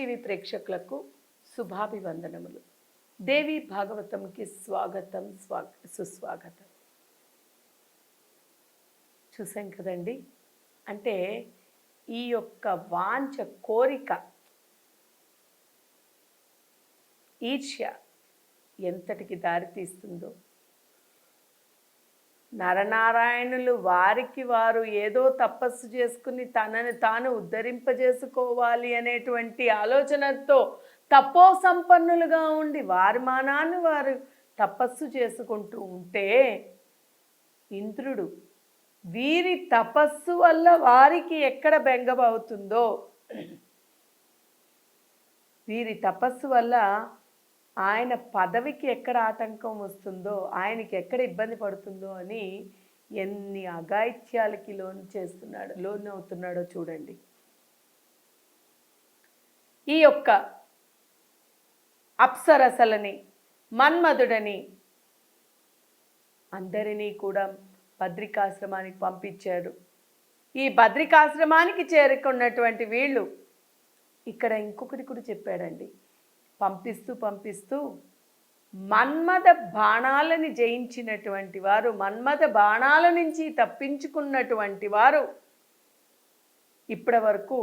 TV ప్రేక్షకులకు శుభాభివందనములు. దేవి భాగవతంకి స్వాగతం స్వా సుస్వాగతం. చూసాం కదండి? అంటే ఈ యొక్క వాంఛ కోరిక ఈర్ష్య ఎంతటికి దారితీస్తుందో నరనారాయణులు వారికి వారు ఏదో తపస్సు చేసుకుని తనని తాను ఉద్ధరింపజేసుకోవాలి అనేటువంటి ఆలోచనతో తపో సంపన్నులుగా ఉండి వారి మానాన్ని వారు తపస్సు చేసుకుంటూ ఉంటే ఇంద్రుడు వీరి తపస్సు వల్ల వారికి ఎక్కడ బెంగబవుతుందో? వీరి తపస్సు వల్ల ఆయన పదవికి ఎక్కడ ఆటంకం వస్తుందో ఆయనకి ఎక్కడ ఇబ్బంది పడుతుందో అని ఎన్ని అఘాయిత్యాలకి లోన్ చేస్తున్నాడు లోన్ అవుతున్నాడో చూడండి. ఈ యొక్క అప్సరసలని మన్మధుడని అందరినీ కూడా బద్రికాశ్రమానికి పంపించాడు. ఈ బద్రికాశ్రమానికి చేరుకున్నటువంటి వీళ్ళు ఇక్కడ ఇంకొకటి కూడా చెప్పాడండి. పంపిస్తూ పంపిస్తూ మన్మద బాణాలని జయించినటువంటి వారు మన్మద బాణాల నుంచి తప్పించుకున్నటువంటి వారు ఇప్పటి వరకు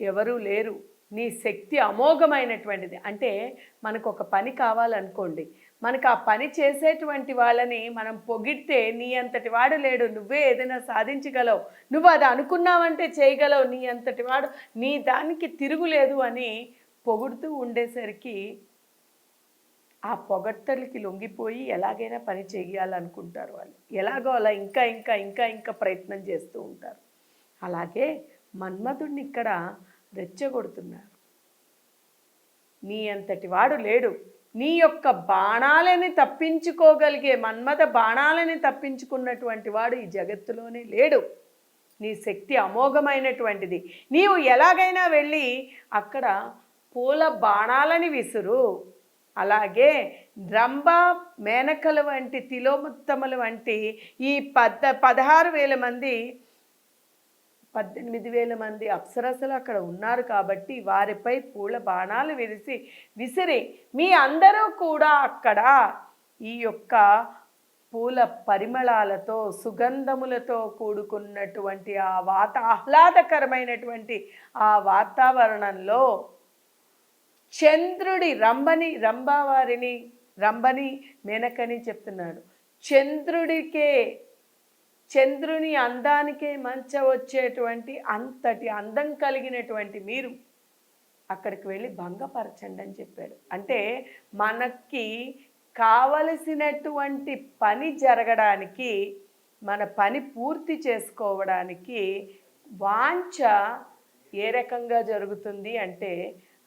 ఎవరూ లేరు. నీ శక్తి అమోఘమైనటువంటిది. అంటే మనకు ఒక పని కావాలనుకోండి. మనకు ఆ పని చేసేటువంటి వాళ్ళని మనం పొగిడితే నీ అంతటి వాడు లేడు. నువ్వే ఏదైనా సాధించగలవు. నువ్వు అది అనుకున్నావంటే చేయగలవు. నీ అంతటి వాడు నీ దానికి తిరుగులేదు అని పొగుడుతూ ఉండేసరికి ఆ పొగడ్తలకి లొంగిపోయి ఎలాగైనా పని చేయాలనుకుంటారు వాళ్ళు. ఎలాగో అలా ఇంకా ఇంకా ఇంకా ఇంకా ప్రయత్నం చేస్తూ ఉంటారు. అలాగే మన్మధుడిని ఇక్కడ రెచ్చగొడుతున్నారు. నీ అంతటి వాడు లేడు. నీ యొక్క బాణాలని తప్పించుకోగలిగే మన్మథ బాణాలని తప్పించుకున్నటువంటి వాడు ఈ జగత్తులోనే లేడు. నీ శక్తి అమోఘమైనటువంటిది. నీవు ఎలాగైనా వెళ్ళి అక్కడ పూల బాణాలని విసురు. అలాగే రంభ మేనకల వంటి తిలోముత్తముల వంటి ఈ పద్ద పదహారు వేల మంది పద్దెనిమిది వేల మంది అప్సరసలు అక్కడ ఉన్నారు కాబట్టి వారిపై పూల బాణాలు విరిసి విసిరి మీ అందరూ కూడా అక్కడ ఈ యొక్క పూల పరిమళాలతో సుగంధములతో కూడుకున్నటువంటి ఆ వాత ఆహ్లాదకరమైనటువంటి ఆ వాతావరణంలో చంద్రుడి రంభని రంభావారిని రంభని మేనకని చెప్తున్నాడు. చంద్రుడికే చంద్రుని అందానికే మంచ వచ్చేటువంటి అంతటి అందం కలిగినటువంటి మీరు అక్కడికి వెళ్ళి భంగపరచండి అని చెప్పాడు. అంటే మనకి కావలసినటువంటి పని జరగడానికి మన పని పూర్తి చేసుకోవడానికి వాంఛ ఏ రకంగా జరుగుతుంది అంటే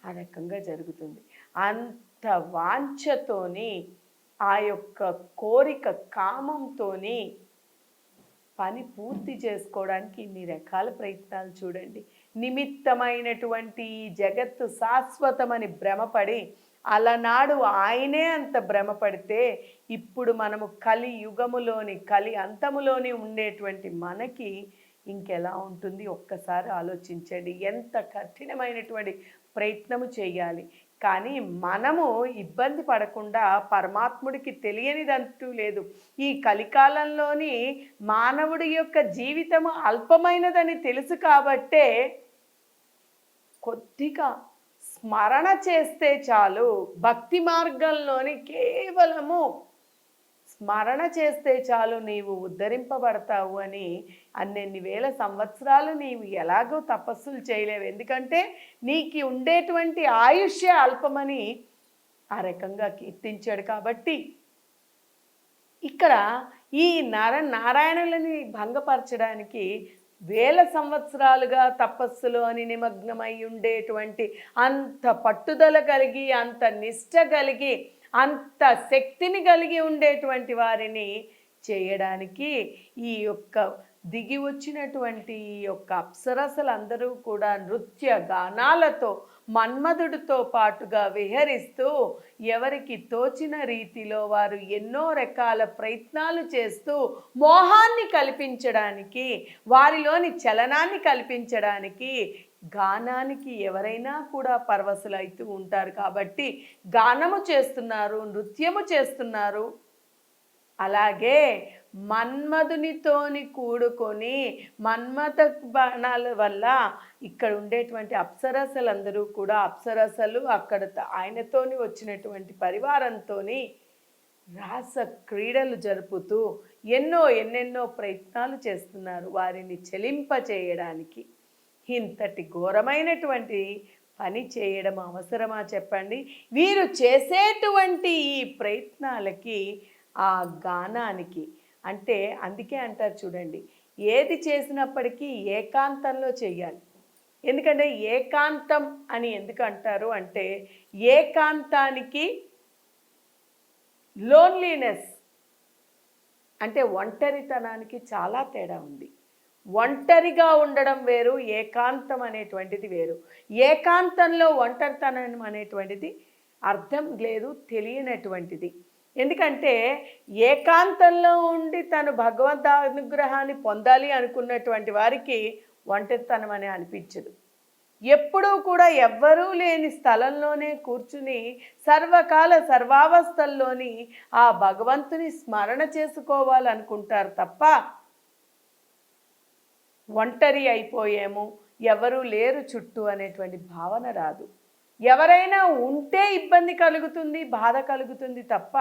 ఆ రకంగా జరుగుతుంది. అంత వాంఛతోని ఆ యొక్క కోరిక కామంతోని పని పూర్తి చేసుకోవడానికి ఇన్ని రకాల ప్రయత్నాలు చూడండి. నిమిత్తమైనటువంటి ఈ జగత్తు శాశ్వతమని భ్రమపడి అలనాడు ఆయనే అంత భ్రమపడితే ఇప్పుడు మనము కలి యుగములోని కలి అంతములోని ఉండేటువంటి మనకి ఇంకెలా ఉంటుంది? ఒక్కసారి ఆలోచించండి. ఎంత కఠినమైనటువంటి ప్రయత్నము చేయాలి. కానీ మనము ఇబ్బంది పడకుండా పరమాత్ముడికి తెలియనిదంటూ లేదు. ఈ కలికాలంలోని మానవుడి యొక్క జీవితము అల్పమైనదని తెలుసు కాబట్టే కొద్దిగా స్మరణ చేస్తే చాలు. భక్తి మార్గంలోని కేవలము స్మరణ చేస్తే చాలు నీవు ఉద్ధరింపబడతావు అని అన్నెన్ని వేల సంవత్సరాలు నీవు ఎలాగో తపస్సులు చేయలేవు. ఎందుకంటే నీకు ఉండేటువంటి ఆయుష్య అల్పమని ఆ రకంగా కీర్తించాడు కాబట్టి ఇక్కడ ఈ నర నారాయణులని భంగపరచడానికి వేల సంవత్సరాలుగా తపస్సులో అని నిమగ్నమై ఉండేటువంటి అంత పట్టుదల కలిగి అంత నిష్ట కలిగి అంత శక్తిని కలిగి ఉండేటువంటి వారిని చేయడానికి ఈ యొక్క దిగి వచ్చినటువంటి ఈ యొక్క అప్సరసలందరూ కూడా నృత్య గానాలతో మన్మధుడితో పాటుగా విహరిస్తూ ఎవరికి తోచిన రీతిలో వారు ఎన్నో రకాల ప్రయత్నాలు చేస్తూ మోహాన్ని కల్పించడానికి వారిలోని చలనాన్ని కల్పించడానికి గానానికి ఎవరైనా కూడా పరవశులైతూ ఉంటారు కాబట్టి గానము చేస్తున్నారు నృత్యము చేస్తున్నారు. అలాగే మన్మధునితోని కూడుకొని మన్మథ బాణాల వల్ల ఇక్కడ ఉండేటువంటి అప్సరసలందరూ కూడా అప్సరసలు అక్కడ ఆయనతోని వచ్చినటువంటి పరివారంతోని రాస క్రీడలు జరుపుతూ ఎన్నో ఎన్నెన్నో ప్రయత్నాలు చేస్తున్నారు వారిని చెలింప చేయడానికి ఇంతటి ఘోరమైనటువంటి పని చేయడం అవసరమా చెప్పండి? వీరు చేసేటువంటి ఈ ప్రయత్నాలకి ఆ గానానికి అంటే అందుకే అంటారు చూడండి ఏది చేసినప్పటికీ ఏకాంతంలో చేయాలి. ఎందుకంటే ఏకాంతం అని ఎందుకు అంటారు? అంటే ఏకాంతానికి లోన్లీనెస్ అంటే ఒంటరితనానికి చాలా తేడా ఉంది. ఒంటరిగా ఉండడం వేరు ఏకాంతం అనేటువంటిది వేరు. ఏకాంతంలో ఒంటరితనం అనేటువంటిది అర్థం లేదు తెలియనటువంటిది. ఎందుకంటే ఏకాంతంలో ఉండి తను భగవంత అనుగ్రహాన్ని పొందాలి అనుకున్నటువంటి వారికి ఒంటరితనం అని అనిపించదు. ఎప్పుడూ కూడా ఎవ్వరూ లేని స్థలంలోనే కూర్చుని సర్వకాల సర్వావస్థల్లోని ఆ భగవంతుని స్మరణ చేసుకోవాలనుకుంటారు తప్ప ఒంటరి అయిపోయాము. ఎవరు లేరు చుట్టూ అనేటువంటి భావన రాదు. ఎవరైనా ఉంటే ఇబ్బంది కలుగుతుంది బాధ కలుగుతుంది తప్ప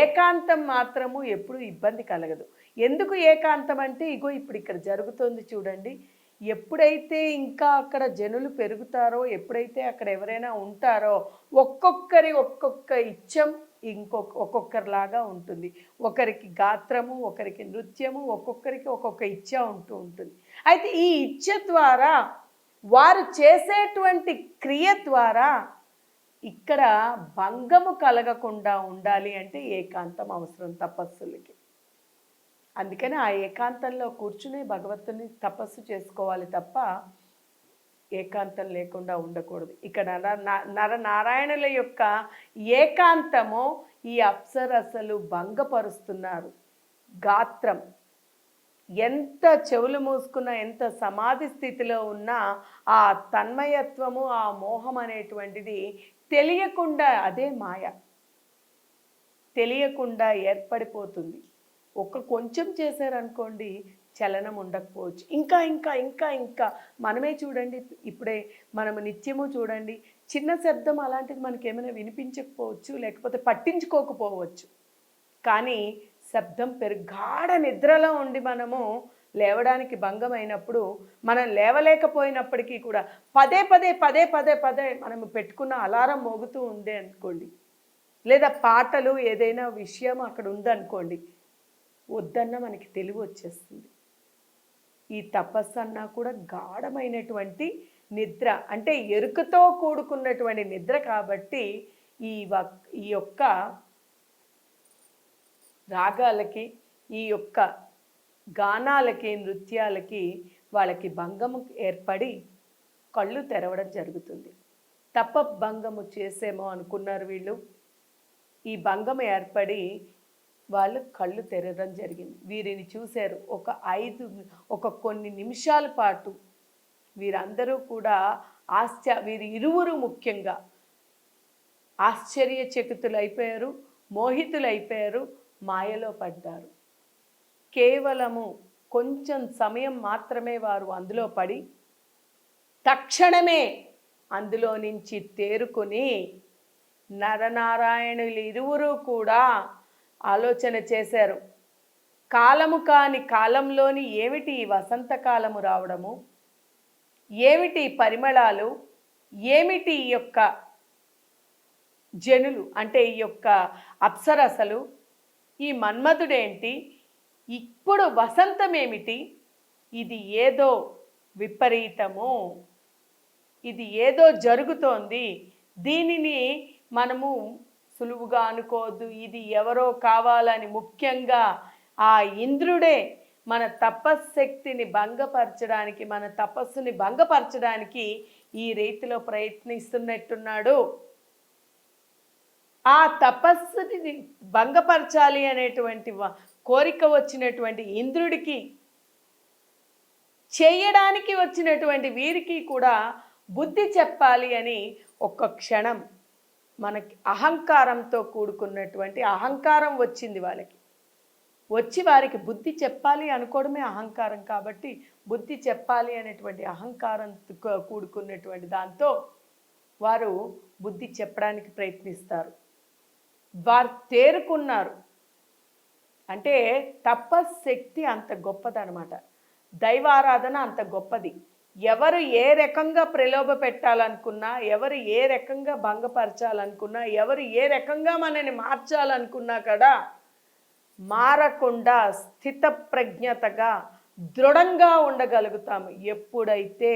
ఏకాంతం మాత్రము ఎప్పుడు ఇబ్బంది కలగదు. ఎందుకు ఏకాంతం అంటే ఇగో ఇప్పుడు ఇక్కడ జరుగుతుంది చూడండి. ఎప్పుడైతే ఇంకా అక్కడ జనులు పెరుగుతారో ఎప్పుడైతే అక్కడ ఎవరైనా ఉంటారో ఒక్కొక్కరి ఒక్కొక్క ఇచ్చం ఇంకొక ఒక్కొక్కరిలాగా ఉంటుంది. ఒకరికి గాత్రము ఒకరికి నృత్యము ఒక్కొక్కరికి ఒక్కొక్క ఇచ్చ ఉంటూ ఉంటుంది. అయితే ఈ ఇచ్చ ద్వారా వారు చేసేటువంటి క్రియ ద్వారా ఇక్కడ భంగము కలగకుండా ఉండాలి అంటే ఏకాంతం అవసరం తపస్సులకి. అందుకని ఆ ఏకాంతంలో కూర్చుని భగవంతుని తపస్సు చేసుకోవాలి తప్ప ఏకాంతం లేకుండా ఉండకూడదు. ఇక్కడ నర నర నరనారాయణుల యొక్క ఏకాంతము ఈ అప్సరసలు భంగపరుస్తున్నారు. గాత్రం. ఎంత చెవులు మూసుకున్న ఎంత సమాధి స్థితిలో ఉన్నా ఆ తన్మయత్వము ఆ మోహం అనేటువంటిది తెలియకుండా అదే మాయ. తెలియకుండా ఏర్పడిపోతుంది. ఒక్క కొంచెం చేశారనుకోండి చలనం ఉండకపోవచ్చు. ఇంకా ఇంకా ఇంకా ఇంకా మనమే చూడండి ఇప్పుడే మనము నిత్యము చూడండి చిన్న శబ్దం అలాంటిది మనకి ఏమైనా వినిపించకపోవచ్చు లేకపోతే పట్టించుకోకపోవచ్చు. కానీ శబ్దం పెరుగాఢ నిద్రలో ఉండి మనము లేవడానికి భంగం అయినప్పుడు మనం లేవలేకపోయినప్పటికీ కూడా పదే పదే పదే పదే పదే మనం పెట్టుకున్న అలారం మోగుతూ ఉందే అనుకోండి. లేదా పాటలు ఏదైనా విషయం అక్కడ ఉందనుకోండి వద్దన్న మనకి తెలివి వచ్చేస్తుంది. ఈ తపస్సు అన్నా కూడా గాఢమైనటువంటి నిద్ర అంటే ఎరుకతో కూడుకున్నటువంటి నిద్ర కాబట్టి ఈ ఈ యొక్క రాగాలకి ఈ యొక్క గానాలకి నృత్యాలకి వాళ్ళకి భంగము ఏర్పడి కళ్ళు తెరవడం జరుగుతుంది. తప్ప భంగము చేసేమో అనుకున్నారు వీళ్ళు. ఈ భంగం ఏర్పడి వాళ్ళు కళ్ళు తెరవడం జరిగింది. వీరిని చూశారు. ఒక ఐదు ఒక కొన్ని నిమిషాల పాటు వీరందరూ కూడా ఆశ్చర్య వీరి ఇరువురు ముఖ్యంగా ఆశ్చర్యచకితులైపోయారు మోహితులైపోయారు మాయలో పడ్డారు. కేవలము కొంచెం సమయం మాత్రమే వారు అందులో పడి తక్షణమే అందులో నుంచి తేరుకొని నరనారాయణులు ఇరువురు కూడా ఆలోచన చేశారు. కాలము కాని కాలంలోని ఏమిటి ఈ వసంతకాలము రావడము? ఏమిటి పరిమళాలు? ఏమిటి ఈ యొక్క జనులు? అంటే ఈ యొక్క అప్సరసలు? ఈ మన్మధుడేంటి? ఇప్పుడు వసంతం ఏమిటి ఇది ఏదో విపరీతము. ఇది ఏదో జరుగుతోంది. దీనిని మనము సులువుగా అనుకోవద్దు. ఇది ఎవరో కావాలని ముఖ్యంగా ఆ ఇంద్రుడే మన తపశ్శక్తిని భంగపరచడానికి మన తపస్సుని భంగపరచడానికి ఈ రీతిలో ప్రయత్నిస్తున్నట్టున్నాడు. ఆ తపస్సుని భంగపరచాలి అనేటువంటి కోరిక వచ్చినటువంటి ఇంద్రుడికి చేయడానికి వచ్చినటువంటి వీరికి కూడా బుద్ధి చెప్పాలి అని ఒక్క క్షణం మనకి అహంకారంతో కూడుకున్నటువంటి అహంకారం వచ్చింది వాళ్ళకి. వచ్చి వారికి బుద్ధి చెప్పాలి అనుకోవడమే అహంకారం కాబట్టి బుద్ధి చెప్పాలి అనేటువంటి అహంకారం కూడుకున్నటువంటి దాంతో వారు బుద్ధి చెప్పడానికి ప్రయత్నిస్తారు. వారు తేరుకున్నారు. అంటే తపశక్తి అంత గొప్పదనమాట దైవారాధన అంత గొప్పది. ఎవరు ఏ రకంగా ప్రలోభ పెట్టాలనుకున్నా ఎవరు ఏ రకంగా భంగపరచాలనుకున్నా ఎవరు ఏ రకంగా మనని మార్చాలనుకున్నా కూడా మారకుండా స్థిత ప్రజ్ఞతగా దృఢంగా ఉండగలుగుతాము. ఎప్పుడైతే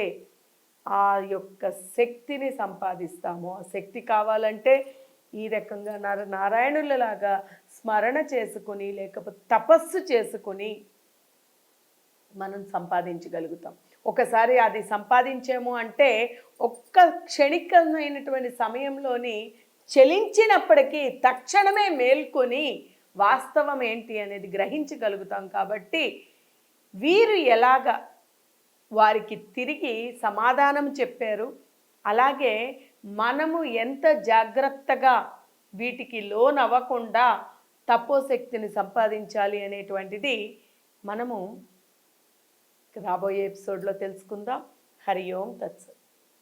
ఆ యొక్క శక్తిని సంపాదిస్తామో ఆ శక్తి కావాలంటే ఈ రకంగా నర నారాయణులలాగా స్మరణ చేసుకుని లేకపోతే తపస్సు చేసుకుని మనం సంపాదించగలుగుతాం. ఒకసారి అది సంపాదించాము అంటే ఒక్క క్షణికమైనటువంటి సమయంలోని చలించినప్పటికీ తక్షణమే మేల్కొని వాస్తవం ఏంటి అనేది గ్రహించగలుగుతాం కాబట్టి వీరు ఎలాగ వారికి తిరిగి సమాధానం చెప్పారు అలాగే మనము ఎంత జాగ్రత్తగా వీటికి లోన్ అవ్వకుండా తపోశక్తిని సంపాదించాలి అనేటువంటిది మనము రాబోయే ఎపిసోడ్లో తెలుసుకుందాం. హరి ఓం తత్సత్.